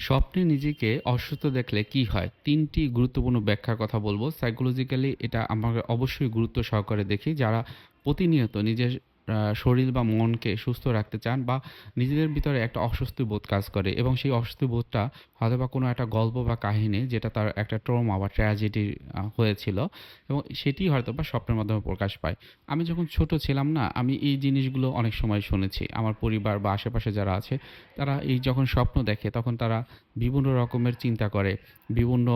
স্বপ্নে নিজেকে অসুস্থ দেখলে কি হয়? তিনটি গুরুত্বপূর্ণ ব্যাখ্যার কথা বলব। সাইকোলজিক্যালি এটা আমরা অবশ্যই গুরুত্ব সহকারে দেখি। যারা প্রতিনিয়ত নিজের শরীর বা মনকে সুস্থ রাখতে চান বা নিজেদের ভিতরে একটা অস্বস্তি বোধ কাজ করে এবং সেই অস্বস্তি বোধটা হয়তো বা কোনো একটা গল্প বা কাহিনী যেটা তার একটা ট্রমা বা ট্র্যাজেডি হয়েছিল এবং সেটি হয়তো বা স্বপ্নের মাধ্যমে প্রকাশ পায়। আমি যখন ছোট ছিলাম না, আমি এই জিনিসগুলো অনেক সময় শুনেছি। আমার পরিবার বা আশেপাশে যারা আছে, তারা এই যখন স্বপ্ন দেখে, তখন তারা বিভিন্ন রকমের চিন্তা করে। বিভিন্ন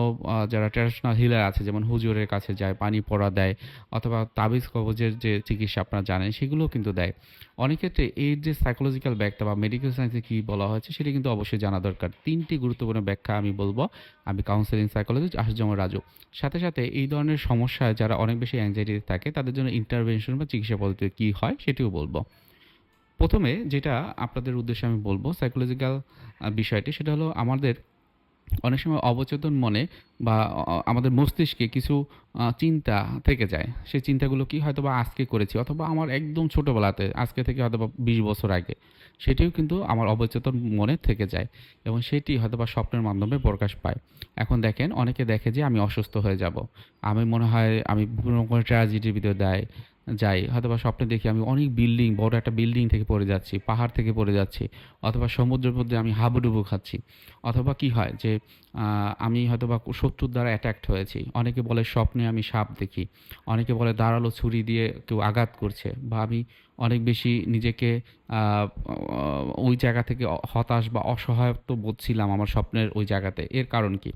যারা ট্র্যাডিশনাল হিলার আছে, যেমন হুজুরের কাছে যায়, পানি পড়া দেয়, অথবা তাবিজ কবজের যে চিকিৎসা আপনারা জানেন, সেগুলো কিন্তু দেয়। অনেক ক্ষেত্রে এর যে সাইকোলজিক্যাল ব্যাখ্যা বা মেডিকেল সায়েন্সে কী বলা হয়েছে সেটা কিন্তু অবশ্যই জানা দরকার। তিনটি গুরুত্বপূর্ণ ব্যাখ্যা আমি বলব। আমি কাউন্সেলিং সাইকোলজিস্ট আশুজমা রাজু। সাথে সাথে এই ধরনের সমস্যায় যারা অনেক বেশি অ্যাংজাইটিতে থাকে, তাদের জন্য ইন্টারভেনশন বা চিকিৎসা পদ্ধতি কী হয় সেটিও বলব। প্রথমে যেটা আপনাদের উদ্দেশ্যে আমি বলব সাইকোলজিক্যাল বিষয়টি, সেটা হলো আমাদের অনেক সময় অবচেতন মনে বা আমাদের মস্তিষ্কে কিছু চিন্তা থেকে যায়। সেই চিন্তাগুলো কি হয়তো বা আজকে করেছি অথবা আমার একদম ছোটোবেলাতে, আজকে থেকে হয়তো বা বিশ বছর আগে, সেটিও কিন্তু আমার অবচেতন মনে থেকে যায় এবং সেটি হয়তো বা স্বপ্নের মাধ্যমে প্রকাশ পায়। এখন দেখেন, অনেকে দেখে যে আমি অসুস্থ হয়ে যাব। আমি মনে হয়, আমি রকমের ট্র্যাজেডির ভিতরে দেয় যাই হয়তো বা স্বপ্নে দেখি আমি অনেক বিল্ডিং বড় একটা বিল্ডিং থেকে পড়ে যাচ্ছি, পাহাড় থেকে পড়ে যাচ্ছি, অথবা সমুদ্রের মধ্যে আমি হাবুডুবু খাচ্ছি। অথবা কি হয় যে আমি হয়তো বা শত্রুর দ্বারা অ্যাট্যাক্ট হয়েছি। অনেকে বলে স্বপ্নে আমি সাপ দেখি, অনেকে বলে দাঁড়াল ছুরি দিয়ে কেউ আঘাত করছে, বা আমি অনেক বেশি নিজেকে ওই জায়গা থেকে হতাশ বা অসহায়ত্ব বোধ ছিলাম আমার স্বপ্নের ওই জায়গাতে। এর কারণ কি?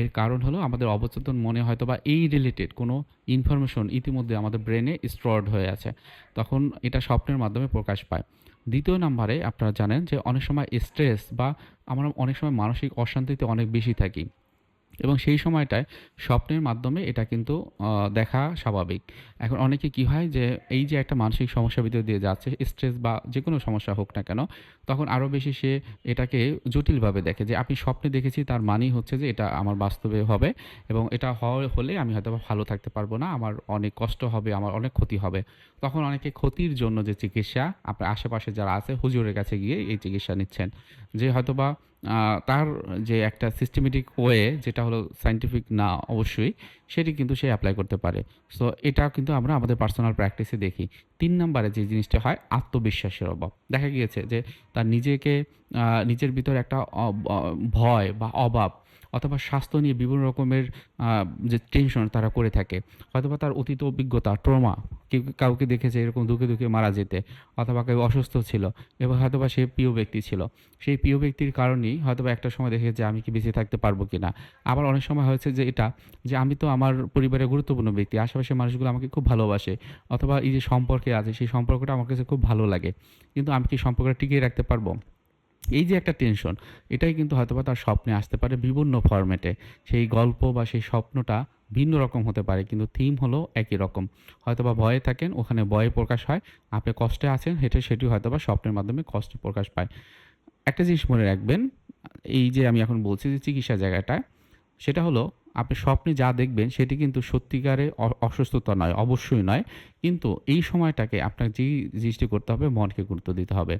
এর কারণ হলো আমাদের অবচেতন মনে হয়তো বা এই রিলেটেড কোনো ইনফরমেশন ইতিমধ্যে আমাদের ব্রেনে স্টোরড হয়ে আছে। তখন এটা স্বপ্নের মাধ্যমে প্রকাশ পায়। দ্বিতীয় নাম্বারে আপনারা জানেন যে অনেক সময় স্ট্রেস বা আমরা অনেক সময় মানসিক অশান্তিতে অনেক বেশি থাকি। এবং সেই সময়টায় স্বপ্নের মাধ্যমে এটা কিন্তু দেখা স্বাভাবিক। এখন অনেকে কি হয় যে, এই যে একটা মানসিক সমস্যার ভিতরে দিয়ে যাচ্ছে স্ট্রেস বা যে কোনো সমস্যা হোক না কেন, তখন আরও বেশি সে এটাকে জটিলভাবে দেখে যে আমি স্বপ্নে দেখেছি, তার মানেই হচ্ছে যে, এটা আমার বাস্তবে হবে এবং এটা হলে আমি হয়তো ভালো থাকতে পারব না, আমার অনেক কষ্ট হবে, আমার অনেক ক্ষতি হবে। তখন অনেকে ক্ষতির জন্য যে চিকিৎসা, আপনার আশেপাশে যারা আছে, হুজুরের কাছে গিয়ে এই চিকিৎসা নিচ্ছেন। যে হয়তোবা তার যে একটা সিস্টেমেটিক ওয়ে যেটা হলো সাইন্টিফিক না অবশ্যই, সেটি কিন্তু সে অ্যাপ্লাই করতে পারে। সো এটা কিন্তু আমরা আমাদের পার্সোনাল প্র্যাকটিসে দেখি। তিন নম্বরে যে জিনিসটা হয়, আত্মবিশ্বাসের অভাব। দেখা গিয়েছে যে তার নিজেকে নিজের ভিতরে একটা ভয় বা অভাব অথবা স্বাস্থ্য নিয়ে বিভিন্ন রকমের যে টেনশন তারা করে থাকে। হয়তোবা তার অতীত অভিজ্ঞতা ট্রমা কেউ কাউকে দেখেছে এরকম দুঃখে দুঃখে মারা যেতে, অথবা কেউ অসুস্থ ছিল, এবং হয়তোবা সে প্রিয় ব্যক্তি ছিল। সেই প্রিয় ব্যক্তির কারণেই হয়তোবা একটা সময় দেখে যে আমি কি বেঁচে থাকতে পারব কি না আবার অনেক সময় হয়েছে যে এটা, যে আমি তো আমার পরিবারের গুরুত্বপূর্ণ ব্যক্তি, আশেপাশের মানুষগুলো আমাকে খুব ভালোবাসে, অথবা এই যে সম্পর্কে আছে, সেই সম্পর্কটা আমার কাছে খুব ভালো লাগে। কিন্তু আমি কি সম্পর্কটা টিকিয়ে রাখতে পারব? এই যে একটা টেনশন এটাই কিন্তু হয়তোবা তার স্বপ্নে আসতে পারে বিভিন্ন ফরম্যাটে সেই গল্প বা সেই স্বপ্নটা ভিন্ন রকম হতে পারে, কিন্তু থিম হলো একই রকম। হয়তোবা ভয়ে থাকেন, ওখানে ভয়ে প্রকাশ হয়, আপনি কষ্টে আছেন, হেঁটে সেটি হয়তোবা স্বপ্নের মাধ্যমে কষ্ট প্রকাশ পায়। একটা জিনিস মনে রাখবেন, এই যে আমি এখন বলছি যে চিকিৎসা জায়গাটায় সেটা হলো আপনি স্বপ্নে যা দেখবেন, সেটি কিন্তু সত্যিকারে অসুস্থতা নয়, অবশ্যই নয়। কিন্তু এই সময়টাকে আপনার যেই জিনিসটি করতে হবে, মনকে গুরুত্ব দিতে হবে।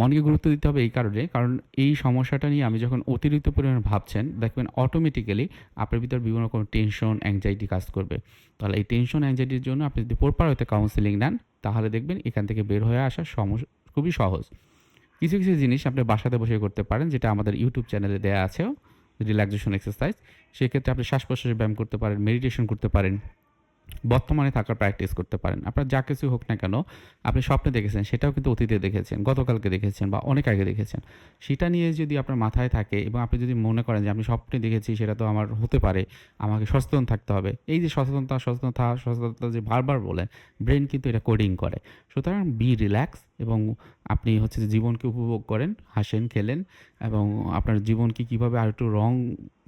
মনকে গুরুত্ব দিতে হবে এই কারণে। কারণ এই সমস্যাটা নিয়ে আমি যখন অতিরিক্ত পরিমাণে ভাবছেন, দেখবেন অটোমেটিক্যালি আপনার ভিতর বিভিন্ন রকম টেনশন অ্যাংজাইটি কাজ করবে। তাহলে এই টেনশন অ্যাংজাইটির জন্য আপনি যদি প্রপার হতে কাউন্সিলিং নেন, তাহলে দেখবেন এখান থেকে বের হয়ে আসা সমস্যা খুবই সহজ। কিছু কিছু জিনিস আপনি বাসাতে বসে করতে পারেন, যেটা আমাদের ইউটিউব চ্যানেলে দেওয়া আছেও রিল্যাক্সেশন এক্সারসাইজ। সেক্ষেত্রে আপনি শ্বাস প্রশ্বাসের ব্যায়াম করতে পারেন মেডিটেশন করতে পারেন। বর্তমানে থাকার প্র্যাকটিস করতে পারেন। আপনার যা কিছু হোক না কেন, আপনি স্বপ্নে দেখেছেন, সেটাও কিন্তু অতীতে দেখেছেন, গতকালকে দেখেছেন বা অনেক আগে দেখেছেন। সেটা নিয়ে যদি আপনার মাথায় থাকে এবং আপনি যদি মনে করেন যে, আমি স্বপ্নে দেখেছি, সেটা তো আমার হতে পারে, আমাকে সচেতন থাকতে হবে। এই যে সচেতনতা সচেতনতা সচেতনতা যে বারবার বলে ব্রেন কিন্তু এটা কোডিং করে। সুতরাং বি রিল্যাক্স এবং আপনি হচ্ছে যে জীবনকে উপভোগ করেন, হাসেন, খেলেন এবং আপনার জীবনকে কীভাবে আর একটু রং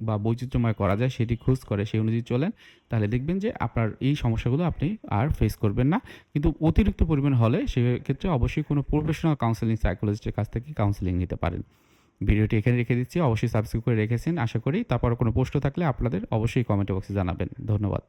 বা বৈচিত্র্যময় করা যায় সেটি খোঁজ করে সেই অনুযায়ী চলেন, তাহলে দেখবেন যে আপনার এই সমস্যাগুলো আপনি আর ফেস করবেন না। কিন্তু অতিরিক্ত পরিমাণ হলে সেক্ষেত্রে অবশ্যই কোনো প্রফেশনাল কাউন্সেলিং সাইকোলজিস্টের কাছ থেকে কাউন্সেলিং নিতে পারেন। ভিডিওটি এখানে রেখে দিচ্ছি, অবশ্যই সাবস্ক্রাইব করে রেখেছেন, আশা করি। তারপর কোনো প্রশ্ন থাকলে আপনাদের অবশ্যই কমেন্ট বক্সে জানাবেন। ধন্যবাদ।